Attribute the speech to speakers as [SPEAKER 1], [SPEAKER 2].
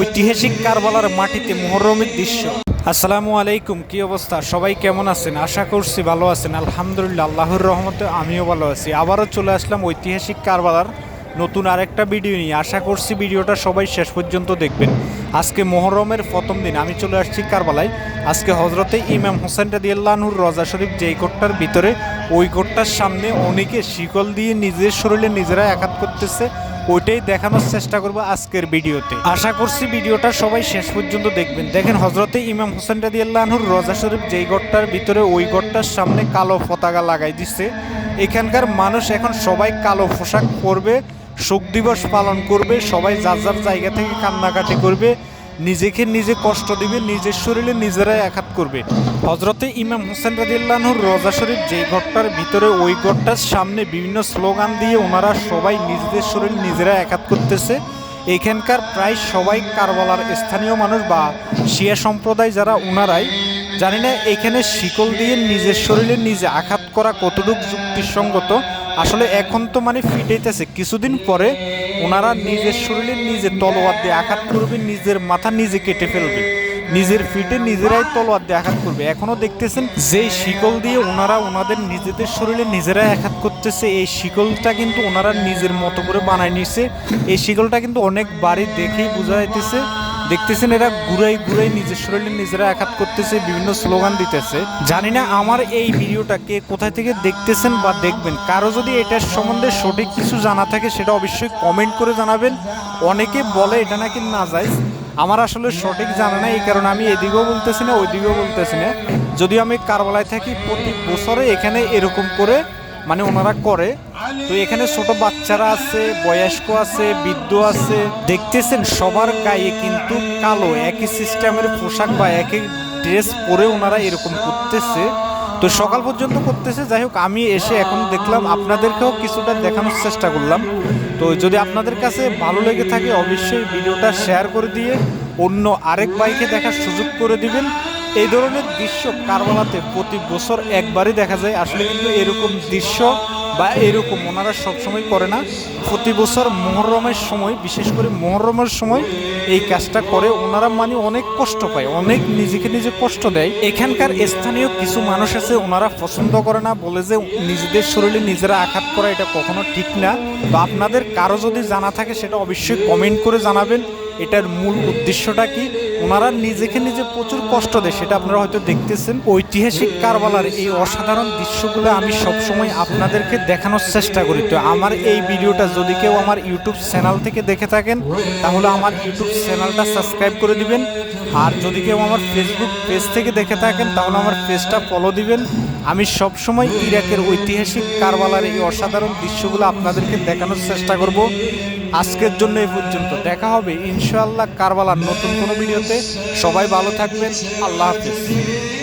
[SPEAKER 1] ঐতিহাসিক কারবালার মাটিতে মহরমের দৃশ্য। আসসালামু আলাইকুম, কি অবস্থা? সবাই কেমন আছেন? আশা করছি ভালো আছেন। আলহামদুলিল্লাহ, আল্লাহর রহমতে আমিও ভালো আছি। আবারও চলে আসলাম ঐতিহাসিক কারবালার নতুন আরেকটা ভিডিও নিয়ে। আশা করছি ভিডিওটা সবাই শেষ পর্যন্ত দেখবেন। আজকে মোহরমের প্রথম দিন, আমি চলে আসছি কারবালায়। আজকে হজরতে ইমাম হোসেন রাদিয়াল্লাহুর রজা শরীফ, যেই কোটটার ভিতরে, ওই কোটটার সামনে অনেকে শিকল দিয়ে নিজের শরীরে নিজেরা আঘাত করতেছে। ওইটাই দেখানোর চেষ্টা করব আজকের ভিডিওতে। আশা করছি ভিডিওটা সবাই শেষ পর্যন্ত দেখবেন। দেখেন হজরতে ইমাম হোসেন রাজি আল্লাহনুর রজা শরীফ যেই ঘরটার ভিতরে ওই ঘরটার সামনে কালো পতাকা লাগাই দিচ্ছে এখানকার মানুষ এখন সবাই কালো পোশাক পরবে শোক দিবস পালন করবে, সবাই যার যার জায়গা থেকে কান্নাকাটি করবে। নিজেকে নিজে কষ্ট দিবে, নিজের শরীরে নিজেরাই আঘাত করবে। হজরতে ইমাম হোসেন রাদিল্লাহুর রজা শরীফ যে ঘরটার ভিতরে ওই ঘরটার সামনে বিভিন্ন স্লোগান দিয়ে ওনারা সবাই নিজেদের শরীর নিজেরাই আঘাত করতেছে। এখানকার প্রায় সবাই কারবালার স্থানীয় মানুষ বা শিয়া সম্প্রদায় যারা ওনারাই জানি না এখানে শিকল দিয়ে নিজের শরীরে নিজে আঘাত করা কতটুকু যুক্তিসঙ্গত। আসলে এখন তো মানে ফিটেইতেছে কিছুদিন পরে ওনারা নিজের শরীরে নিজের তলোয়ার দিয়ে আঘাত করবে, নিজের মাথা নিজে কেটে ফেলবে। নিজের ফিটে নিজেরাই তলোয়ার দিয়ে আঘাত করবে। এখনও দেখতেছেন যে শিকল দিয়ে ওনারা ওনাদের নিজেদের শরীরে নিজেরাই আঘাত করতেছে, এই শিকলটা কিন্তু ওনারা নিজের মতো করে বানায় নিছে। এই শিকলটা কিন্তু অনেক বাড়ি দেখেই বোঝা যাইতেছে। দেখতেছেন এরা ঘুরাই ঘুরাই নিজের শরীরে নিজেরা আঘাত করতেছে, বিভিন্ন স্লোগান দিতেছে। জানি না আমার এই ভিডিওটা কে কোথায় থেকে দেখতেছেন বা দেখবেন। কারও যদি এটার সম্বন্ধে সঠিক কিছু জানা থাকে, সেটা অবশ্যই কমেন্ট করে জানাবেন। অনেকে বলে এটা নাকি না যায় আমার আসলে সঠিক জানা নাই, এই কারণে আমি এদিকেও বলতেছি না, ওইদিকেও বলতেছি না। যদিও আমি কারবালায় থাকি, প্রতি বছরে এখানে এরকম করে মানে ওনারা করে। তো এখানে ছোট বাচ্চারা আছে, বয়স্ক আছে, বৃদ্ধ আছে। দেখতেছেন, সবার গায়ে কিন্তু কালো, একই সিস্টেমের পোশাক বা একই ড্রেস পরে ওনারা এরকম করতেছে। তো সকাল পর্যন্ত করতেছে। যাই হোক, আমি এসে এখন দেখলাম, আপনাদেরকেও কিছুটা দেখানোর চেষ্টা করলাম। তো যদি আপনাদের কাছে ভালো লেগে থাকে, অবশ্যই ভিডিওটা শেয়ার করে দিয়ে অন্য আরেক বাইকে দেখার সুযোগ করে দিবেন। এই ধরনের দৃশ্য কারবালাতে প্রতি বছর একবারই দেখা যায়। আসলে কিন্তু এরকম দৃশ্য বা এরকম ওনারা সবসময় করে না। প্রতি বছর মহরমের সময়, বিশেষ করে মহরমের সময় এই কাজটা করে। ওনারা মানে অনেক কষ্ট পায়, অনেক নিজেকে নিজে কষ্ট দেয়। এখানকার স্থানীয় কিছু মানুষ আছে, ওনারা পছন্দ করে না, বলে যে নিজেদের শরীরে নিজেরা আঘাত করা এটা কখনো ঠিক না। বা আপনাদের কারও যদি জানা থাকে, সেটা অবশ্যই কমেন্ট করে জানাবেন। এটার মূল উদ্দেশ্যটা কি? ওনারা নিজেকে নিজে প্রচুর কষ্ট দেয়, সেটা আপনারা হয়তো দেখতেছেন। ঐতিহাসিক কারবালার এই অসাধারণ দৃশ্যগুলো আমি সবসময় আপনাদেরকে দেখানোর চেষ্টা করি। তো আমার এই ভিডিওটা যদি কেউ আমার ইউটিউব চ্যানেল থেকে দেখে থাকেন, তাহলে আমার ইউটিউব চ্যানেলটা সাবস্ক্রাইব করে দিবেন। আর যদি কেউ আমার ফেসবুক পেজ থেকে দেখে থাকেন, তাহলে আমার পেজটা ফলো দিবেন। আমি সবসময় ইরাকের ঐতিহাসিক কারবালার এই অসাধারণ দৃশ্যগুলো আপনাদেরকে দেখানোর চেষ্টা করব। আজকের জন্য এই পর্যন্ত। দেখা হবে ইনশাআল্লাহ কারবালার নতুন কোনো ভিডিওতে। সবাই ভালো থাকবেন। আল্লাহ হাফিজ।